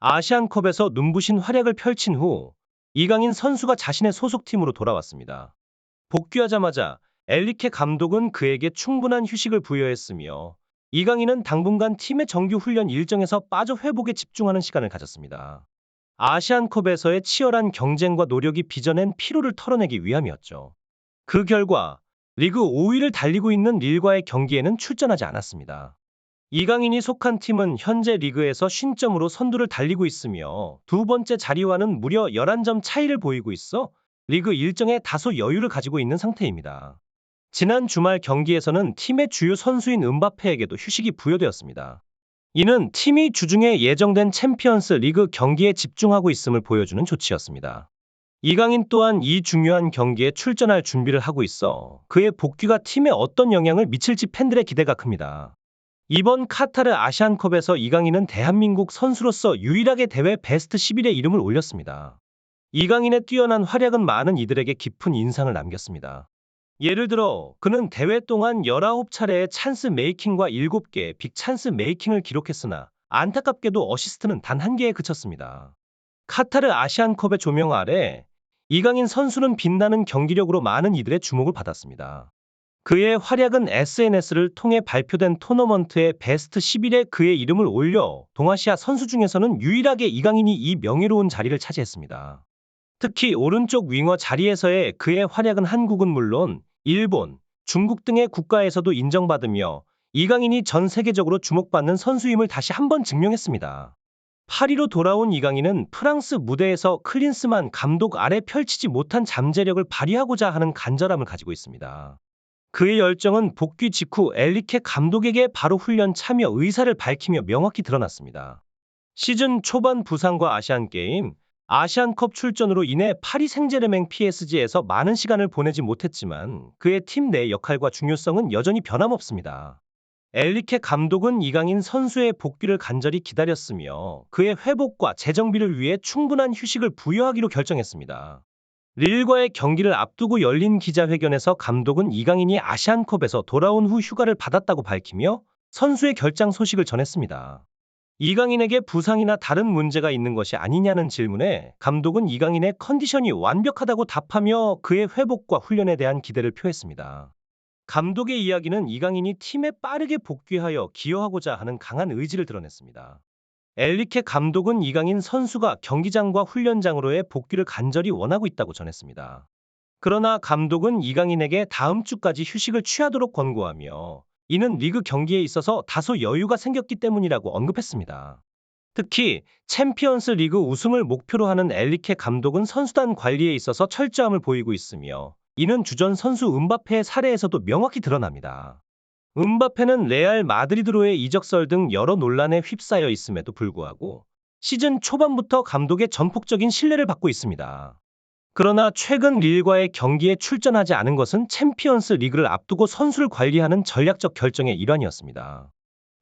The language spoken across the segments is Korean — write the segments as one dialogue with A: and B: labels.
A: 아시안컵에서 눈부신 활약을 펼친 후 이강인 선수가 자신의 소속팀으로 돌아왔습니다. 복귀하자마자 엘리케 감독은 그에게 충분한 휴식을 부여했으며 이강인은 당분간 팀의 정규 훈련 일정에서 빠져 회복에 집중하는 시간을 가졌습니다. 아시안컵에서의 치열한 경쟁과 노력이 빚어낸 피로를 털어내기 위함이었죠. 그 결과 리그 5위를 달리고 있는 릴과의 경기에는 출전하지 않았습니다. 이강인이 속한 팀은 현재 리그에서 50점으로 선두를 달리고 있으며 두 번째 자리와는 무려 11점 차이를 보이고 있어 리그 일정에 다소 여유를 가지고 있는 상태입니다. 지난 주말 경기에서는 팀의 주요 선수인 은바페에게도 휴식이 부여되었습니다. 이는 팀이 주중에 예정된 챔피언스 리그 경기에 집중하고 있음을 보여주는 조치였습니다. 이강인 또한 이 중요한 경기에 출전할 준비를 하고 있어 그의 복귀가 팀에 어떤 영향을 미칠지 팬들의 기대가 큽니다. 이번 카타르 아시안컵에서 이강인은 대한민국 선수로서 유일하게 대회 베스트 11에 이름을 올렸습니다. 이강인의 뛰어난 활약은 많은 이들에게 깊은 인상을 남겼습니다. 예를 들어 그는 대회 동안 19차례의 찬스 메이킹과 7개 빅 찬스 메이킹을 기록했으나 안타깝게도 어시스트는 단 한 개에 그쳤습니다. 카타르 아시안컵의 조명 아래 이강인 선수는 빛나는 경기력으로 많은 이들의 주목을 받았습니다. 그의 활약은 SNS를 통해 발표된 토너먼트의 베스트 11에 그의 이름을 올려 동아시아 선수 중에서는 유일하게 이강인이 이 명예로운 자리를 차지했습니다. 특히 오른쪽 윙어 자리에서의 그의 활약은 한국은 물론 일본, 중국 등의 국가에서도 인정받으며 이강인이 전 세계적으로 주목받는 선수임을 다시 한번 증명했습니다. 파리로 돌아온 이강인은 프랑스 무대에서 클린스만 감독 아래 펼치지 못한 잠재력을 발휘하고자 하는 간절함을 가지고 있습니다. 그의 열정은 복귀 직후 엘리케 감독에게 바로 훈련 참여 의사를 밝히며 명확히 드러났습니다. 시즌 초반 부상과 아시안게임, 아시안컵 출전으로 인해 파리 생제르맹 PSG에서 많은 시간을 보내지 못했지만 그의 팀 내 역할과 중요성은 여전히 변함없습니다. 엘리케 감독은 이강인 선수의 복귀를 간절히 기다렸으며 그의 회복과 재정비를 위해 충분한 휴식을 부여하기로 결정했습니다. 릴과의 경기를 앞두고 열린 기자회견에서 감독은 이강인이 아시안컵에서 돌아온 후 휴가를 받았다고 밝히며 선수의 결장 소식을 전했습니다. 이강인에게 부상이나 다른 문제가 있는 것이 아니냐는 질문에 감독은 이강인의 컨디션이 완벽하다고 답하며 그의 회복과 훈련에 대한 기대를 표했습니다. 감독의 이야기는 이강인이 팀에 빠르게 복귀하여 기여하고자 하는 강한 의지를 드러냈습니다. 엘리케 감독은 이강인 선수가 경기장과 훈련장으로의 복귀를 간절히 원하고 있다고 전했습니다. 그러나 감독은 이강인에게 다음 주까지 휴식을 취하도록 권고하며 이는 리그 경기에 있어서 다소 여유가 생겼기 때문이라고 언급했습니다. 특히 챔피언스 리그 우승을 목표로 하는 엘리케 감독은 선수단 관리에 있어서 철저함을 보이고 있으며 이는 주전 선수 은바페의 사례에서도 명확히 드러납니다. 은바페는 레알 마드리드로의 이적설 등 여러 논란에 휩싸여 있음에도 불구하고 시즌 초반부터 감독의 전폭적인 신뢰를 받고 있습니다. 그러나 최근 릴과의 경기에 출전하지 않은 것은 챔피언스 리그를 앞두고 선수를 관리하는 전략적 결정의 일환이었습니다.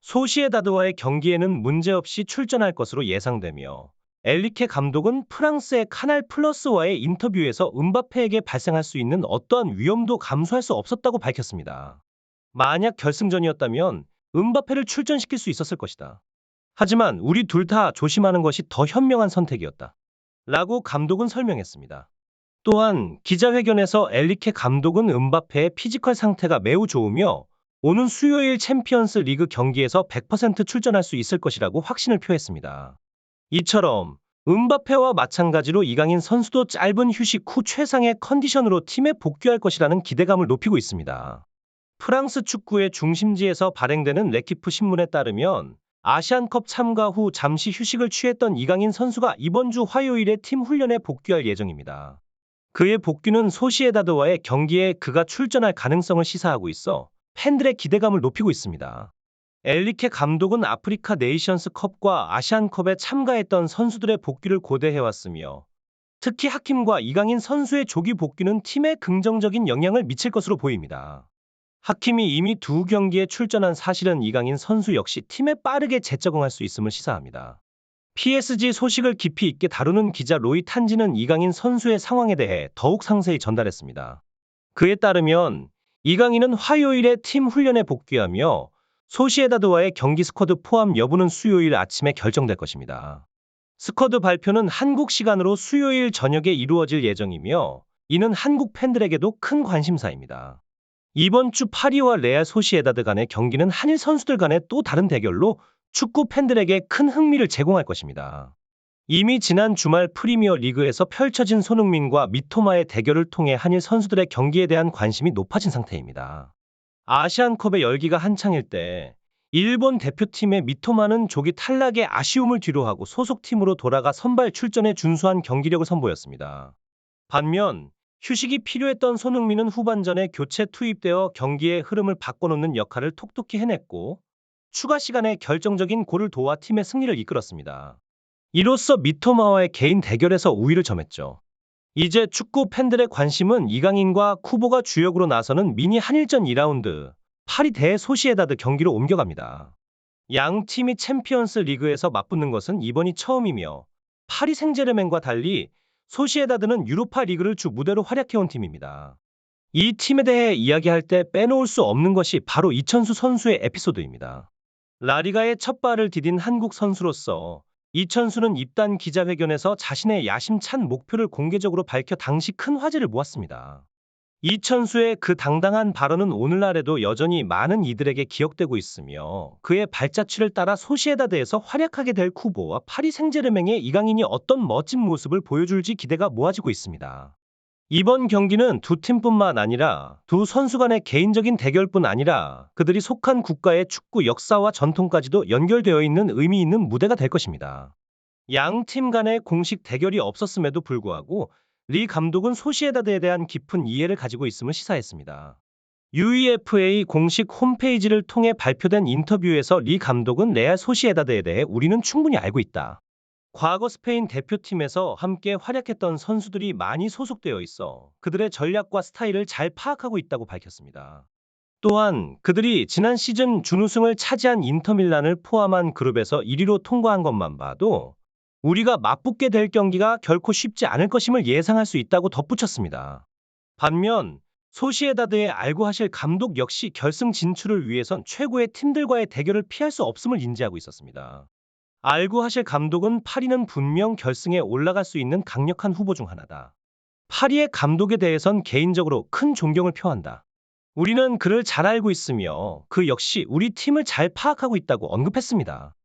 A: 소시에다드와의 경기에는 문제없이 출전할 것으로 예상되며 엘리케 감독은 프랑스의 카날 플러스와의 인터뷰에서 은바페에게 발생할 수 있는 어떠한 위험도 감수할 수 없었다고 밝혔습니다. 만약 결승전이었다면 은바페를 출전시킬 수 있었을 것이다. 하지만 우리 둘 다 조심하는 것이 더 현명한 선택이었다. 라고 감독은 설명했습니다. 또한 기자회견에서 엘리케 감독은 은바페의 피지컬 상태가 매우 좋으며 오는 수요일 챔피언스 리그 경기에서 100% 출전할 수 있을 것이라고 확신을 표했습니다. 이처럼 은바페와 마찬가지로 이강인 선수도 짧은 휴식 후 최상의 컨디션으로 팀에 복귀할 것이라는 기대감을 높이고 있습니다. 프랑스 축구의 중심지에서 발행되는 레키프 신문에 따르면 아시안컵 참가 후 잠시 휴식을 취했던 이강인 선수가 이번 주 화요일에 팀 훈련에 복귀할 예정입니다. 그의 복귀는 소시에다드와의 경기에 그가 출전할 가능성을 시사하고 있어 팬들의 기대감을 높이고 있습니다. 엘리케 감독은 아프리카 네이션스 컵과 아시안컵에 참가했던 선수들의 복귀를 고대해왔으며 특히 하킴과 이강인 선수의 조기 복귀는 팀에 긍정적인 영향을 미칠 것으로 보입니다. 하킴이 이미 두 경기에 출전한 사실은 이강인 선수 역시 팀에 빠르게 재적응할 수 있음을 시사합니다. PSG 소식을 깊이 있게 다루는 기자 로이 탄지는 이강인 선수의 상황에 대해 더욱 상세히 전달했습니다. 그에 따르면 이강인은 화요일에 팀 훈련에 복귀하며 소시에다드와의 경기 스쿼드 포함 여부는 수요일 아침에 결정될 것입니다. 스쿼드 발표는 한국 시간으로 수요일 저녁에 이루어질 예정이며 이는 한국 팬들에게도 큰 관심사입니다. 이번 주 파리와 레알 소시에다드 간의 경기는 한일 선수들 간의 또 다른 대결로 축구 팬들에게 큰 흥미를 제공할 것입니다. 이미 지난 주말 프리미어 리그에서 펼쳐진 손흥민과 미토마의 대결을 통해 한일 선수들의 경기에 대한 관심이 높아진 상태입니다. 아시안컵의 열기가 한창일 때 일본 대표팀의 미토마는 조기 탈락의 아쉬움을 뒤로하고 소속팀으로 돌아가 선발 출전에 준수한 경기력을 선보였습니다. 반면 휴식이 필요했던 손흥민은 후반전에 교체 투입되어 경기의 흐름을 바꿔놓는 역할을 톡톡히 해냈고 추가 시간에 결정적인 골을 도와 팀의 승리를 이끌었습니다. 이로써 미토마와의 개인 대결에서 우위를 점했죠. 이제 축구 팬들의 관심은 이강인과 쿠보가 주역으로 나서는 미니 한일전 2라운드 파리 대 소시에다드 경기로 옮겨갑니다. 양 팀이 챔피언스 리그에서 맞붙는 것은 이번이 처음이며 파리 생제르맹과 달리 소시에다드는 유로파 리그를 주 무대로 활약해온 팀입니다. 이 팀에 대해 이야기할 때 빼놓을 수 없는 것이 바로 이천수 선수의 에피소드입니다. 라리가의 첫 발을 디딘 한국 선수로서 이천수는 입단 기자회견에서 자신의 야심찬 목표를 공개적으로 밝혀 당시 큰 화제를 모았습니다. 이천수의 그 당당한 발언은 오늘날에도 여전히 많은 이들에게 기억되고 있으며 그의 발자취를 따라 소시에다드에서 활약하게 될 쿠보와 파리 생제르맹의 이강인이 어떤 멋진 모습을 보여줄지 기대가 모아지고 있습니다. 이번 경기는 두 팀뿐만 아니라 두 선수 간의 개인적인 대결뿐 아니라 그들이 속한 국가의 축구 역사와 전통까지도 연결되어 있는 의미 있는 무대가 될 것입니다. 양 팀 간의 공식 대결이 없었음에도 불구하고 리 감독은 소시에다드에 대한 깊은 이해를 가지고 있음을 시사했습니다. UEFA 공식 홈페이지를 통해 발표된 인터뷰에서 리 감독은 레알 소시에다드에 대해 우리는 충분히 알고 있다. 과거 스페인 대표팀에서 함께 활약했던 선수들이 많이 소속되어 있어 그들의 전략과 스타일을 잘 파악하고 있다고 밝혔습니다. 또한 그들이 지난 시즌 준우승을 차지한 인터밀란을 포함한 그룹에서 1위로 통과한 것만 봐도 우리가 맞붙게 될 경기가 결코 쉽지 않을 것임을 예상할 수 있다고 덧붙였습니다. 반면 소시에다드의 알고 하실 감독 역시 결승 진출을 위해선 최고의 팀들과의 대결을 피할 수 없음을 인지하고 있었습니다. 알고 하실 감독은 파리는 분명 결승에 올라갈 수 있는 강력한 후보 중 하나다. 파리의 감독에 대해선 개인적으로 큰 존경을 표한다. 우리는 그를 잘 알고 있으며 그 역시 우리 팀을 잘 파악하고 있다고 언급했습니다.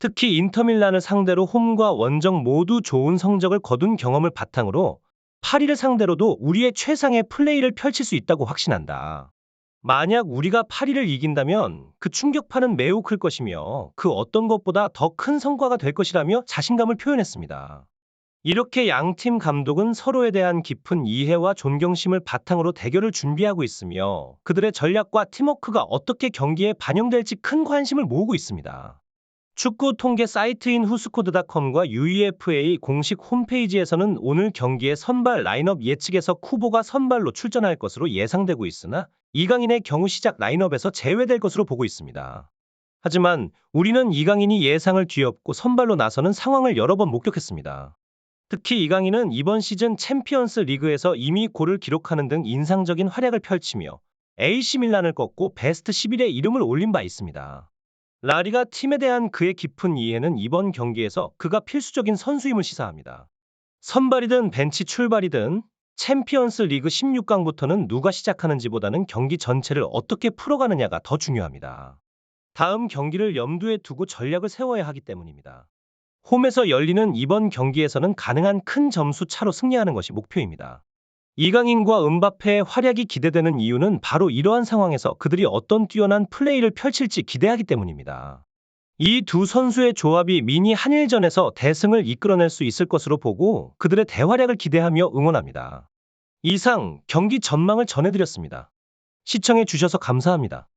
A: 특히 인터밀란을 상대로 홈과 원정 모두 좋은 성적을 거둔 경험을 바탕으로 파리를 상대로도 우리의 최상의 플레이를 펼칠 수 있다고 확신한다. 만약 우리가 파리를 이긴다면 그 충격파는 매우 클 것이며 그 어떤 것보다 더 큰 성과가 될 것이라며 자신감을 표현했습니다. 이렇게 양 팀 감독은 서로에 대한 깊은 이해와 존경심을 바탕으로 대결을 준비하고 있으며 그들의 전략과 팀워크가 어떻게 경기에 반영될지 큰 관심을 모으고 있습니다. 축구 통계 사이트인 후스코드닷컴과 UEFA 공식 홈페이지에서는 오늘 경기의 선발 라인업 예측에서 쿠보가 선발로 출전할 것으로 예상되고 있으나 이강인의 경우 시작 라인업에서 제외될 것으로 보고 있습니다. 하지만 우리는 이강인이 예상을 뒤엎고 선발로 나서는 상황을 여러 번 목격했습니다. 특히 이강인은 이번 시즌 챔피언스 리그에서 이미 골을 기록하는 등 인상적인 활약을 펼치며 AC 밀란을 꺾고 베스트 11에 이름을 올린 바 있습니다. 라리가 팀에 대한 그의 깊은 이해는 이번 경기에서 그가 필수적인 선수임을 시사합니다. 선발이든 벤치 출발이든 챔피언스 리그 16강부터는 누가 시작하는지보다는 경기 전체를 어떻게 풀어가느냐가 더 중요합니다. 다음 경기를 염두에 두고 전략을 세워야 하기 때문입니다. 홈에서 열리는 이번 경기에서는 가능한 큰 점수 차로 승리하는 것이 목표입니다. 이강인과 은바페의 활약이 기대되는 이유는 바로 이러한 상황에서 그들이 어떤 뛰어난 플레이를 펼칠지 기대하기 때문입니다. 이 두 선수의 조합이 미니 한일전에서 대승을 이끌어낼 수 있을 것으로 보고 그들의 대활약을 기대하며 응원합니다. 이상 경기 전망을 전해드렸습니다. 시청해 주셔서 감사합니다.